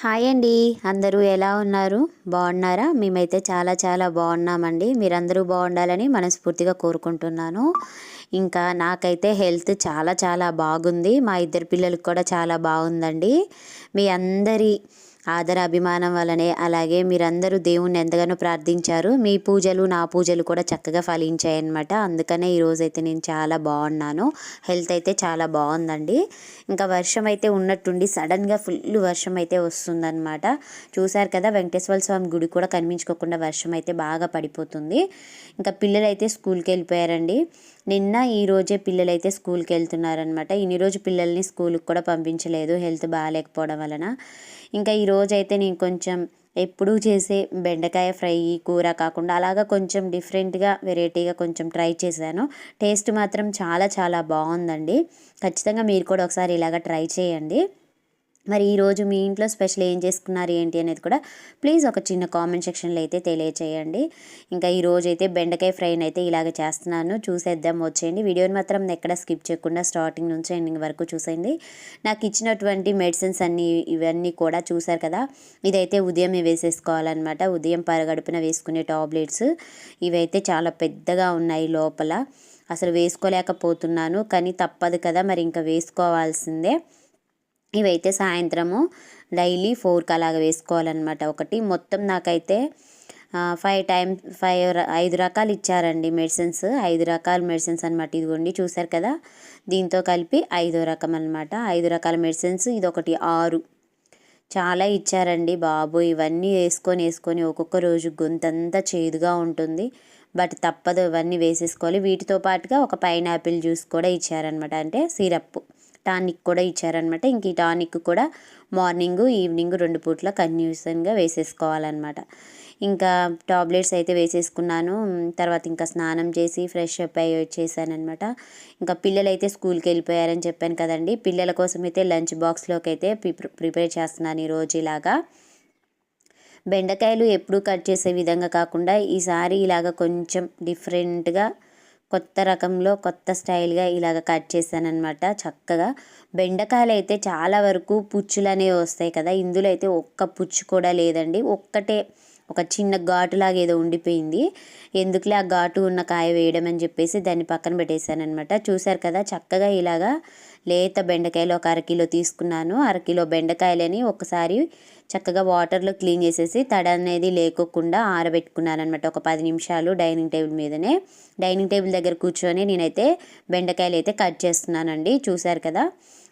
Hi అండి. అందరూ ఎలా ఉన్నారు? బాగున్నారా? మేమైతే చాలా చాలా బాగున్నామండి. మీరందరూ బాగుండాలని మనస్ఫూర్తిగా కోరుకుంటున్నాను. ఇంకా నాకైతే హెల్త్ చాలా చాలా బాగుంది. మా ఇద్దరు పిల్లలకు కూడా చాలా బాగుందండి. మీ అందరి ఆదర అభిమానం వలనే అలాగే మీరందరూ దేవుణ్ణి ఎంతగానో ప్రార్థించారు. మీ పూజలు నా పూజలు కూడా చక్కగా ఫలించాయి అనమాట అందుకనే ఈరోజు అయితే నేను చాలా బాగున్నాను. హెల్త్ అయితే చాలా బాగుందండి. ఇంకా వర్షం అయితే ఉన్నట్టుండి సడన్గా ఫుల్ వర్షం అయితే వస్తుందన్నమాట. చూశారు కదా వెంకటేశ్వర స్వామి గుడి కూడా కనిపించుకోకుండా వర్షం అయితే బాగా పడిపోతుంది. ఇంకా పిల్లలు అయితే స్కూల్కి వెళ్ళిపోయారండి. నిన్న ఈ రోజే పిల్లలు అయితే స్కూల్కి వెళ్తున్నారనమాట ఇన్ని రోజు పిల్లల్ని స్కూల్కి కూడా పంపించలేదు హెల్త్ బాగాలేకపోవడం వలన. ఇంకా ఈరోజు అయితే నేను కొంచెం ఎప్పుడూ చేసే బెండకాయ ఫ్రై కూర కాకుండా అలాగా కొంచెం డిఫరెంట్గా వెరైటీగా కొంచెం ట్రై చేశాను. టేస్ట్ మాత్రం చాలా చాలా బాగుందండి. ఖచ్చితంగా మీరు కూడా ఒకసారి ఇలాగ ట్రై చేయండి. మరి ఈరోజు మీ ఇంట్లో స్పెషల్ ఏం చేసుకున్నారు ఏంటి అనేది కూడా ప్లీజ్ ఒక చిన్న కామెంట్ సెక్షన్లో అయితే తెలియచేయండి. ఇంకా ఈరోజు అయితే బెండకాయ ఫ్రైని అయితే ఇలాగ చేస్తున్నాను. చూసేద్దాం వచ్చేయండి. వీడియోని మాత్రం ఎక్కడ స్కిప్ చేయకుండా స్టార్టింగ్ నుంచి ఎండింగ్ వరకు చూసేయండి. నాకు ఇచ్చినటువంటి మెడిసిన్స్ అన్నీ ఇవన్నీ కూడా చూసారు కదా. ఇదైతే ఉదయం వేసేసుకోవాలన్నమాట. ఉదయం పరగడుపున వేసుకునే టాబ్లెట్స్. ఇవైతే చాలా పెద్దగా ఉన్నాయి లోపల. అసలు వేసుకోలేకపోతున్నాను కానీ తప్పదు కదా మరి ఇంకా వేసుకోవాల్సిందే. ఇవైతే సాయంత్రము డైలీ ఫోర్కి అలాగ వేసుకోవాలన్నమాట. ఒకటి మొత్తం నాకైతే ఫైవ్ టైమ్ ఫైవ్ ఐదు రకాలు ఇచ్చారండి మెడిసిన్స్. ఐదు రకాల మెడిసిన్స్ అనమాట ఇదిగోండి చూసారు కదా? దీంతో కలిపి ఐదో రకం అనమాట ఐదు రకాల మెడిసిన్స్ ఇది ఒకటి ఆరు. చాలా ఇచ్చారండి బాబు. ఇవన్నీ వేసుకొని వేసుకొని ఒక్కొక్క రోజు గొంతంతా చేదుగా ఉంటుంది. బట్ తప్పదు ఇవన్నీ వేసేసుకోవాలి. వీటితో పాటుగా ఒక పైనాపిల్ జ్యూస్ కూడా ఇచ్చారనమాట అంటే సిరప్ టానిక్ కూడా ఇచ్చారనమాట ఇంక ఈ టానిక్ కూడా మార్నింగ్ ఈవినింగ్ రెండు పూట్ల కన్యూషన్గా వేసేసుకోవాలన్నమాట. ఇంకా టాబ్లెట్స్ అయితే వేసేసుకున్నాను. తర్వాత ఇంకా స్నానం చేసి ఫ్రెష్ అప్ అయ్యి వచ్చేసానమాట ఇంకా పిల్లలు అయితే స్కూల్కి వెళ్ళిపోయారని చెప్పాను కదండి. పిల్లల కోసం అయితే లంచ్ బాక్స్లోకి అయితే ప్రిపేర్ చేస్తున్నాను ఈరోజు ఇలాగా. బెండకాయలు ఎప్పుడు కట్ చేసే విధంగా కాకుండా ఈసారి ఇలాగ కొంచెం డిఫరెంట్గా కొత్త రకంలో కొత్త స్టైల్గా ఇలాగ కట్ చేశానమాట చక్కగా బెండకాయలు అయితే చాలా వరకు పుచ్చులు అనేవి వస్తాయి కదా. ఇందులో అయితే ఒక్క పుచ్చు కూడా లేదండి. ఒక్కటే ఒక చిన్న ఘాటులాగా ఏదో ఉండిపోయింది. ఎందుకులే ఆ ఘాటు ఉన్న కాయ వేయడం అని చెప్పేసి దాన్ని పక్కన పెట్టేశాను అనమాట చూశారు కదా చక్కగా ఇలాగా లేత బెండకాయలు ఒక అరకిలో తీసుకున్నాను. అరకిలో బెండకాయలని ఒకసారి చక్కగా వాటర్లో క్లీన్ చేసేసి తడ అనేది లేకోకుండా ఆరబెట్టుకున్నాను అనమాట ఒక పది నిమిషాలు డైనింగ్ టేబుల్ మీదనే. డైనింగ్ టేబుల్ దగ్గర కూర్చొని నేనైతే బెండకాయలు అయితే కట్ చేస్తున్నానండి. చూశారు కదా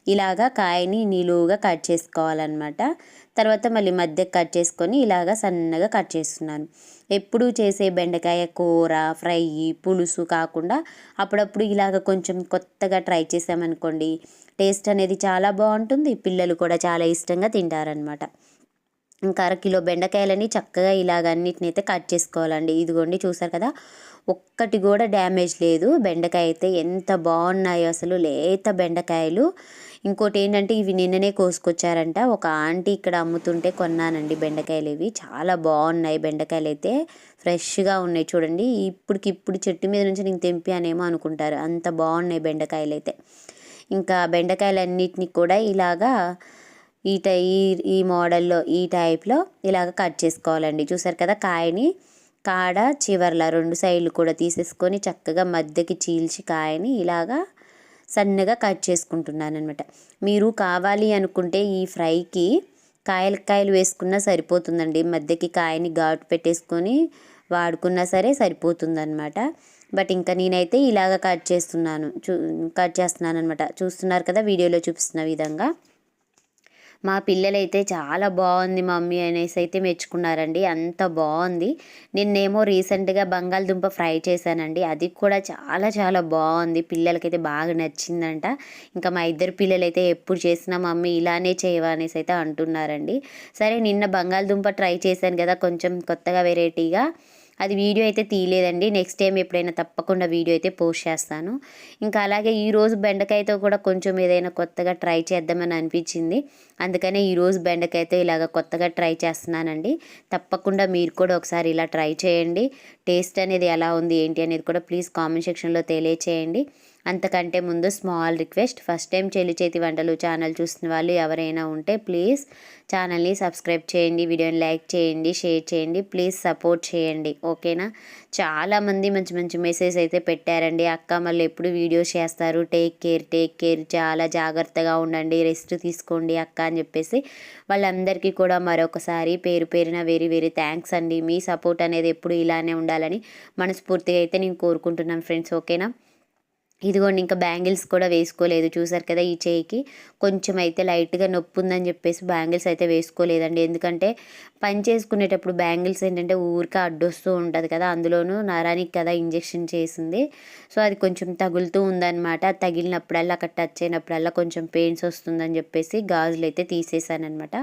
ఇలాగా కాయని నిలువుగా కట్ చేసుకోవాలన్నమాట. తర్వాత మళ్ళీ మధ్య కట్ చేసుకొని ఇలాగా సన్నగా కట్ చేస్తున్నాను ఎప్పుడు చేసే బెండకాయ కూర ఫ్రై పులుసు కాకుండా అప్పుడప్పుడు ఇలాగ కొంచెం కొత్తగా ట్రై చేసామనుకోండి టేస్ట్ అనేది చాలా బాగుంటుంది పిల్లలు కూడా చాలా ఇష్టంగా తింటారనమాట ఇంకా అరకిలో బెండకాయలని చక్కగా ఇలాగ అన్నిటినైతే అయితే కట్ చేసుకోవాలండి. ఇదిగోండి చూసారు కదా ఒక్కటి కూడా డ్యామేజ్ లేదు. బెండకాయ అయితే ఎంత బాగున్నాయో అసలు లేత బెండకాయలు. ఇంకోటి ఏంటంటే ఇవి నిన్ననే కోసుకొచ్చారంట. ఒక ఆంటీ ఇక్కడ అమ్ముతుంటే కొన్నానండి బెండకాయలు ఇవి. చాలా బాగున్నాయి బెండకాయలు అయితే. ఫ్రెష్గా ఉన్నాయి చూడండి. ఇప్పటికి ఇప్పుడు చెట్టు మీద నుంచి నేను తెంపానేమో అనుకుంటారు. అంత బాగున్నాయి బెండకాయలు అయితే. ఇంకా బెండకాయలన్నిటిని కూడా ఇలాగా ఈ టై ఈ ఈ మోడల్లో ఈ టైప్లో ఇలాగ కట్ చేసుకోవాలండి. చూసారు కదా కాయని? కాడ చివర్ల రెండు సైడ్లు కూడా తీసేసుకొని చక్కగా మధ్యకి చీల్చి కాయని ఇలాగా సన్నగా కట్ చేసుకుంటున్నాను అనమాట మీరు కావాలి అనుకుంటే ఈ ఫ్రైకి కాయలు కాయలు వేసుకున్నా సరిపోతుందండి. మధ్యకి కాయని ఘాటు పెట్టేసుకొని వాడుకున్నా సరే సరిపోతుందన్నమాట. బట్ ఇంకా నేనైతే ఇలాగ కట్ చేస్తున్నాను. చూ కట్ చేస్తున్నాను అనమాట చూస్తున్నారు కదా వీడియోలో చూపిస్తున్న విధంగా. మా పిల్లలైతే చాలా బాగుంది మమ్మీ అనేసి అయితే మెచ్చుకున్నారండి. అంత బాగుంది. నిన్నేమో రీసెంట్గా బంగాళదుంప ఫ్రై చేశానండి. అది కూడా చాలా చాలా బాగుంది. పిల్లలకైతే బాగా నచ్చిందంట. ఇంకా మా ఇద్దరు పిల్లలైతే ఎప్పుడు చేసినా మమ్మీ ఇలానే చేయవా అనేసి అయితే అంటున్నారండి. సరే నిన్న బంగాళదుంప ట్రై చేశాను కదా కొంచెం కొత్తగా వెరైటీగా. అది వీడియో అయితే తీయలేదండి. నెక్స్ట్ టైం ఎప్పుడైనా తప్పకుండా వీడియో అయితే పోస్ట్ చేస్తాను. ఇంకా అలాగే ఈరోజు బెండకాయతో కూడా కొంచెం ఏదైనా కొత్తగా ట్రై చేద్దామని అనిపించింది. అందుకనే ఈరోజు బెండకాయతో ఇలాగ కొత్తగా ట్రై చేస్తున్నానండి. తప్పకుండా మీరు కూడా ఒకసారి ఇలా ట్రై చేయండి. టేస్ట్ అనేది ఎలా ఉంది ఏంటి అనేది కూడా ప్లీజ్ కామెంట్ సెక్షన్లో తెలియచేయండి. అంతకంటే ముందు స్మాల్ రిక్వెస్ట్. ఫస్ట్ టైం చెల్లి చేతి వంటలు ఛానల్ చూసిన వాళ్ళు ఎవరైనా ఉంటే ప్లీజ్ ఛానల్ని సబ్స్క్రైబ్ చేయండి వీడియోని లైక్ చేయండి షేర్ చేయండి ప్లీజ్ సపోర్ట్ చేయండి. ఓకేనా? చాలామంది మంచి మంచి మెసేజ్ అయితే పెట్టారండి. అక్క మళ్ళీ ఎప్పుడు వీడియోస్ చేస్తారు? Take care take care. చాలా జాగ్రత్తగా ఉండండి రెస్ట్ తీసుకోండి అక్క అని చెప్పేసి వాళ్ళందరికీ కూడా మరొకసారి పేరు పేరున వెరీ వెరీ థ్యాంక్స్ అండి. మీ సపోర్ట్ అనేది ఎప్పుడు ఇలానే ఉండాలని మనస్ఫూర్తిగా అయితే నేను కోరుకుంటున్నాను ఫ్రెండ్స్. ఓకేనా? ఇదిగోండి ఇంకా బ్యాంగిల్స్ కూడా వేసుకోలేదు. చూసారు కదా ఈ చేయికి? కొంచెం అయితే లైట్గా నొప్పి ఉందని చెప్పేసి బ్యాంగిల్స్ అయితే వేసుకోలేదండి. ఎందుకంటే పని చేసుకునేటప్పుడు బ్యాంగిల్స్ ఏంటంటే ఊరికే అడ్డొస్తూ ఉంటుంది కదా అందులోనూ నరానికి కదా ఇంజెక్షన్ చేసింది. సో అది కొంచెం తగులుతూ ఉందన్నమాట. తగిలినప్పుడల్లా అక్కడ టచ్ అయినప్పుడల్లా కొంచెం పెయిన్స్ వస్తుందని చెప్పేసి గాజులు అయితే తీసేసానమాట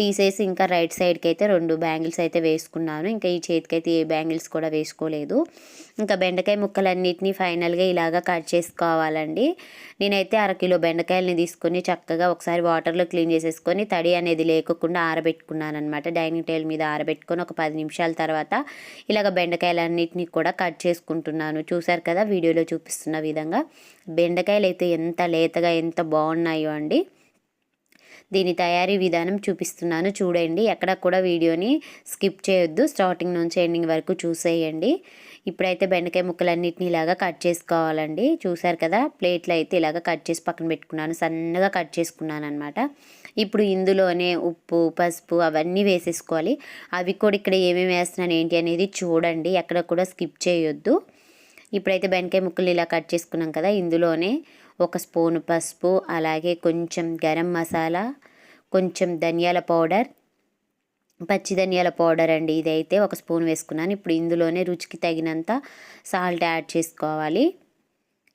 తీసేసి ఇంకా రైట్ సైడ్కి అయితే రెండు బ్యాంగిల్స్ అయితే వేసుకున్నాను. ఇంకా ఈ చేతికి అయితే ఏ బ్యాంగిల్స్ కూడా వేసుకోలేదు. ఇంకా బెండకాయ ముక్కలన్నిటినీ ఫైనల్గా ఇలాగా కట్ చేసుకోవాలండి. నేనైతే అరకిలో బెండకాయలని తీసుకొని చక్కగా ఒకసారి వాటర్లో క్లీన్ చేసేసుకొని తడి అనేది లేకుండా ఆరబెట్టుకున్నాను అనమాట డైనింగ్ టేబుల్ మీద ఆరబెట్టుకొని ఒక పది నిమిషాల తర్వాత ఇలాగ బెండకాయలన్నిటిని కూడా కట్ చేసుకుంటున్నాను. చూసారు కదా వీడియోలో చూపిస్తున్న విధంగా. బెండకాయలు అయితే ఎంత లేతగా ఎంత బాగున్నాయో అండి. దీని తయారీ విధానం చూపిస్తున్నాను. చూడండి ఎక్కడ కూడా వీడియోని స్కిప్ చేయొద్దు. స్టార్టింగ్ నుంచి ఎండింగ్ వరకు చూసేయండి. ఇప్పుడైతే బెండకాయ ముక్కలన్నిటిని ఇలాగా కట్ చేసుకోవాలండి. చూసారు కదా ప్లేట్లో అయితే ఇలాగ కట్ చేసి పక్కన పెట్టుకున్నాను. సన్నగా కట్ చేసుకున్నాను అనమాట ఇప్పుడు ఇందులోనే ఉప్పు పసుపు అవన్నీ వేసేసుకోవాలి. అవి కూడా ఇక్కడ ఏమేమి వేస్తున్నాను ఏంటి అనేది చూడండి. ఎక్కడ కూడా స్కిప్ చేయొద్దు. ఇప్పుడైతే బెండకాయ ముక్కలు ఇలా కట్ చేసుకున్నాం కదా ఇందులోనే ఒక స్పూన్ పసుపు అలాగే కొంచెం గరం మసాలా కొంచెం ధనియాల పౌడర్ పచ్చి ధనియాల పౌడర్ అండి. ఇదైతే ఒక స్పూన్ వేసుకున్నాను. ఇప్పుడు ఇందులోనే రుచికి తగినంత సాల్ట్ యాడ్ చేసుకోవాలి.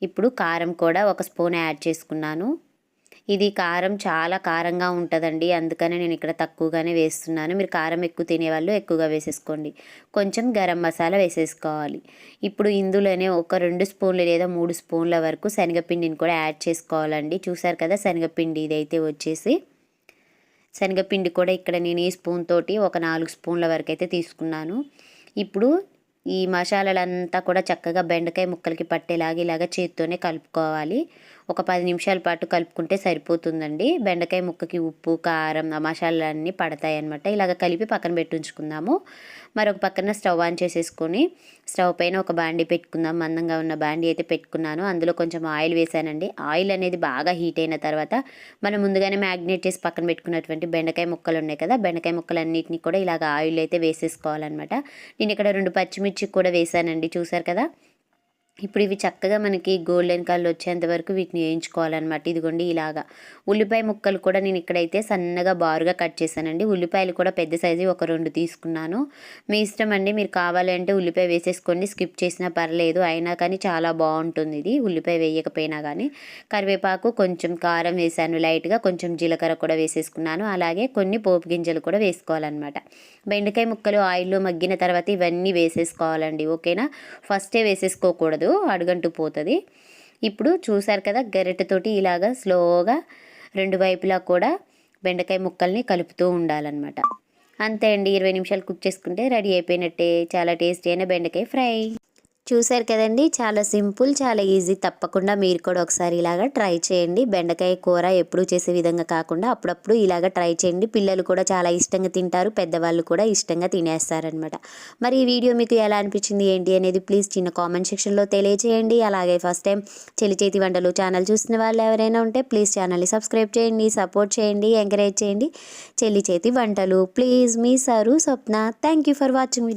ఇప్పుడు కారం కూడా ఒక స్పూన్ యాడ్ చేసుకున్నాను. ఇది కారం చాలా కారంగా ఉంటుందండి. అందుకనే నేను ఇక్కడ తక్కువగానే వేస్తున్నాను. మీరు కారం ఎక్కువ తినేవాళ్ళు ఎక్కువగా వేసేసుకోండి. కొంచెం గరం మసాలా వేసేసుకోవాలి. ఇప్పుడు ఇందులోనే ఒక రెండు స్పూన్లు లేదా మూడు స్పూన్ల వరకు శనగపిండిని కూడా యాడ్ చేసుకోవాలండి. చూసారు కదా శనగపిండి ఇదైతే వచ్చేసి శనగపిండి కూడా ఇక్కడ నేను ఈ స్పూన్ తోటి ఒక నాలుగు స్పూన్ల వరకు అయితే తీసుకున్నాను. ఇప్పుడు ఈ మసాలాలంతా కూడా చక్కగా బెండకాయ ముక్కలకి పట్టేలాగా ఇలాగ చేతితోనే కలుపుకోవాలి. ఒక పది నిమిషాల పాటు కలుపుకుంటే సరిపోతుందండి. బెండకాయ ముక్కకి ఉప్పు కారం ఆ మసాలాలన్నీ పడతాయి అనమాట ఇలాగ కలిపి పక్కన పెట్టి ఉంచుకుందాము మరొక పక్కన స్టవ్ ఆన్ చేసేసుకొని స్టవ్ పైన ఒక బాండీ పెట్టుకుందాం. మందంగా ఉన్న బాండీ అయితే పెట్టుకున్నాను. అందులో కొంచెం ఆయిల్ వేసానండి. ఆయిల్ అనేది బాగా హీట్ అయిన తర్వాత మనం ముందుగానే మ్యాగ్నేట్ చేసి పక్కన పెట్టుకున్నటువంటి బెండకాయ ముక్కలు ఉన్నాయి కదా బెండకాయ ముక్కలన్నిటిని కూడా ఇలాగ ఆయిల్ అయితే వేసేసుకోవాలన్నమాట. నేను ఇక్కడ రెండు పచ్చిమిర్చి కూడా వేసానండి. చూసారు కదా? ఇప్పుడు ఇవి చక్కగా మనకి గోల్డెన్ కలర్ వచ్చేంత వరకు వీటిని వేయించుకోవాలన్నమాట. ఇదిగోండి ఇలాగా. ఉల్లిపాయ ముక్కలు కూడా నేను ఇక్కడైతే సన్నగా బారుగా కట్ చేశానండి. ఉల్లిపాయలు కూడా పెద్ద సైజు ఒక రెండు తీసుకున్నాను. మీ ఇష్టం అండి. మీరు కావాలంటే ఉల్లిపాయ వేసేసుకోండి. స్కిప్ చేసినా పర్లేదు. అయినా కానీ చాలా బాగుంటుంది ఇది. ఉల్లిపాయ వేయకపోయినా కానీ. కరివేపాకు కొంచెం కారం వేసాను లైట్గా. కొంచెం జీలకర్ర కూడా వేసేసుకున్నాను. అలాగే కొన్ని పోపు గింజలు కూడా వేసుకోవాలన్నమాట. బెండకాయ ముక్కలు ఆయిల్లో మగ్గిన తర్వాత ఇవన్నీ వేసేసుకోవాలండి. ఓకేనా? ఫస్టే వేసేసుకోకూడదు. అడుగంటు పోతుంది. ఇప్పుడు చూసారు కదా గరిటెతోటి ఇలాగా స్లోగా రెండు వైపులా కూడా బెండకాయ ముక్కల్ని కలుపుతూ ఉండాలన్నమాట. అంతే అండి ఇరవై నిమిషాలు కుక్ చేసుకుంటే రెడీ అయిపోయినట్టే. చాలా టేస్టీ అయిన బెండకాయ ఫ్రై. చూసారు కదండి చాలా సింపుల్ చాలా ఈజీ. తప్పకుండా మీరు కూడా ఒకసారి ఇలాగ ట్రై చేయండి. బెండకాయ కూర ఎప్పుడు చేసే విధంగా కాకుండా అప్పుడప్పుడు ఇలాగ ట్రై చేయండి. పిల్లలు కూడా చాలా ఇష్టంగా తింటారు పెద్దవాళ్ళు కూడా ఇష్టంగా తినేస్తారనమాట మరి ఈ వీడియో మీకు ఎలా అనిపించింది ఏంటి అనేది ప్లీజ్ చిన్న కామెంట్ సెక్షన్లో తెలియచేయండి. అలాగే ఫస్ట్ టైం చెలిచేతి వంటలు ఛానల్ చూసిన వాళ్ళు ఎవరైనా ఉంటే ప్లీజ్ ఛానల్ని సబ్స్క్రైబ్ చేయండి సపోర్ట్ చేయండి ఎంకరేజ్ చేయండి. చెల్లి చేతి వంటలు. ప్లీజ్ మీ sir Swapna. Thank you for watching video.